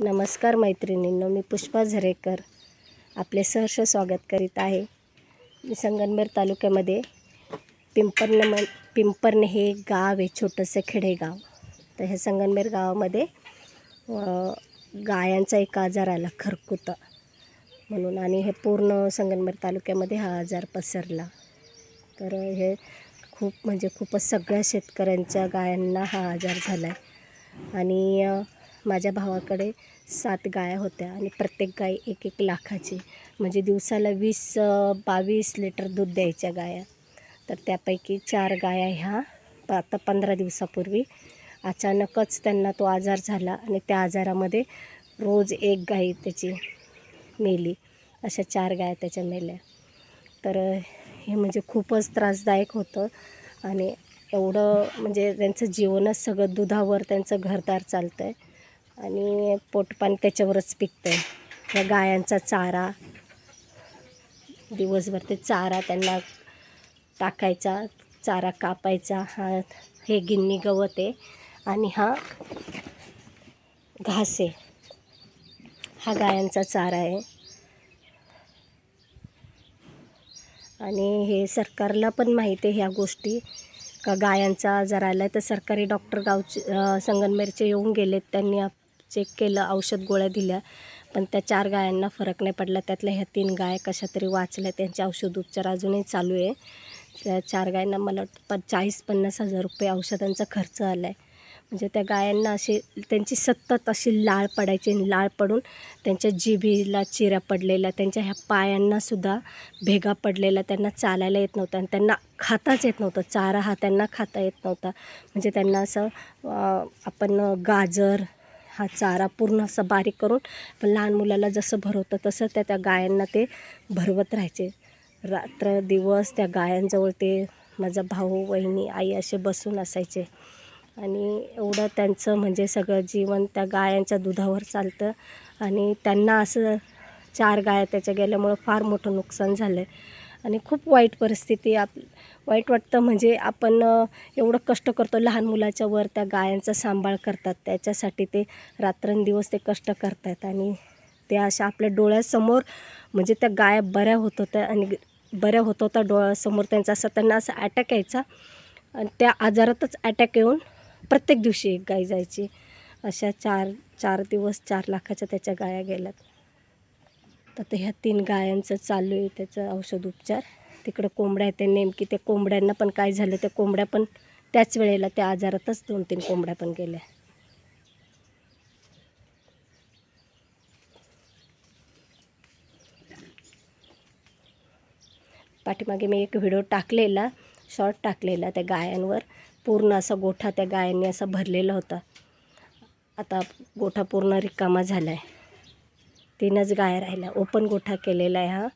नमस्कार मैत्रिणींनो मी पुष्पा झरेकर आपले सहर्ष स्वागत करीत आहे. मी संगनमेर तालुक्यामध्ये पिंपर्ण म पिंपर्ण हे एक गाव आहे छोटंसं खेडेगाव. तर ह्या संगनमेर गावामध्ये गायांचा एक आजार आला खरकुतं. म्हणून आणि हे पूर्ण संगनमेर तालुक्यामध्ये हा आजार पसरला. तर हे खूप म्हणजे खूपच सगळ्या शेतकऱ्यांच्या गायांना हा आजार झाला आहे आणि माझ्या भावाकडे सात गाया होत्या आणि प्रत्येक गाय एक एक लाखाची. म्हणजे दिवसाला वीस बावीस लिटर दूध द्यायच्या गाया. तर त्यापैकी चार गाया ह्या आता पंधरा दिवसापूर्वी अचानकच त्यांना तो आजार झाला आणि त्या आजारामध्ये रोज एक गाय त्याची मेली. अशा चार गाया त्याच्या मेल्या. तर हे म्हणजे खूपच त्रासदायक होतं आणि एवढं म्हणजे त्यांचं जीवनच सगळं दुधावर त्यांचं घरदार चालतं आहे आणि पोटपाणी त्याच्यावरच पिकतं आहे या गायांचा चारा. दिवसभर ते चारा त्यांना टाकायचा चारा कापायचा. हा हे गिन्नी गवत आहे. आणि हा घास आहे. हा गायांचा चारा आहे. आणि हे सरकारला पण माहिती आहे ह्या गोष्टी. का गायांचा आजार आला आहे तर सरकारी डॉक्टर गावचे संगनमेरचे येऊन गेलेत त्यांनी चेक केलं औषध गोळ्या दिल्या पण त्या चार गायांना फरक नाही पडला. त्यातल्या ह्या तीन गाय कशा तरी वाचल्या त्यांचे औषध उपचार अजूनही चालू आहे. त्या चार गायांना मला वाटतं प चाळीस पन्नास हजार रुपये औषधांचा खर्च आला आहे म्हणजे त्या गायांना अशी त्यांची सतत अशी लाळ पडायची लाळ पडून त्यांच्या जिभीला चिऱ्या पडलेल्या त्यांच्या ह्या पायांनासुद्धा भेगा पडलेल्या त्यांना चालायला येत नव्हतं आणि त्यांना खाताच येत नव्हतं. चारा हा त्यांना खाता येत नव्हता. म्हणजे त्यांना असं आपण गाजर हा चारा पूर्ण असं बारीक करून पण लहान मुलाला जसं भरवतं तसं त्या त्या गायांना ते भरवत राहायचे. रात्र दिवस त्या गायांजवळ ते माझा भाऊ वहिनी आई असे बसून असायचे. आणि एवढं त्यांचं म्हणजे सगळं जीवन त्या गायांच्या दुधावर चालतं. आणि त्यांना असं चार गाया त्याच्या गेल्यामुळं फार मोठं नुकसान झालं आहे आणि खूप वाईट परिस्थिती आप वाईट वाटतं म्हणजे आपण एवढं कष्ट करतो लहान मुलाच्या वर त्या गायांचा सांभाळ करतात त्याच्यासाठी ते रात्रंदिवस ते कष्ट करतात आणि ते अशा आपल्या डोळ्यासमोर म्हणजे त्या गाया बऱ्या होत होत्या आणि बऱ्या होत होत्या डोळ्यासमोर त्यांचा असं त्यांना असं अटॅक यायचा. आणि त्या आजारातच अटॅक येऊन प्रत्येक दिवशी एक गाय जायची. अशा चार चार दिवस चार लाखाच्या त्याच्या गाया गेल्यात. तर ते ह्या तीन गायांचं चालू आहे त्याचं औषध उपचार. तिकडं कोंबड्या आहेत त्या नेमकी त्या कोंबड्यांना पण काय झालं त्या कोंबड्या पण त्याच वेळेला त्या आजारातच दोन तीन कोंबड्या पण गेल्या. पाठीमागे मी एक व्हिडिओ टाकलेला शॉर्ट टाकलेला त्या गायांवर. पूर्ण असा गोठा त्या गायांनी असा भरलेला होता. आता गोठा पूर्ण रिकामा झाला आहे तीनच गाय राहिल्या. ओपन गोठा केलेला आहे हा.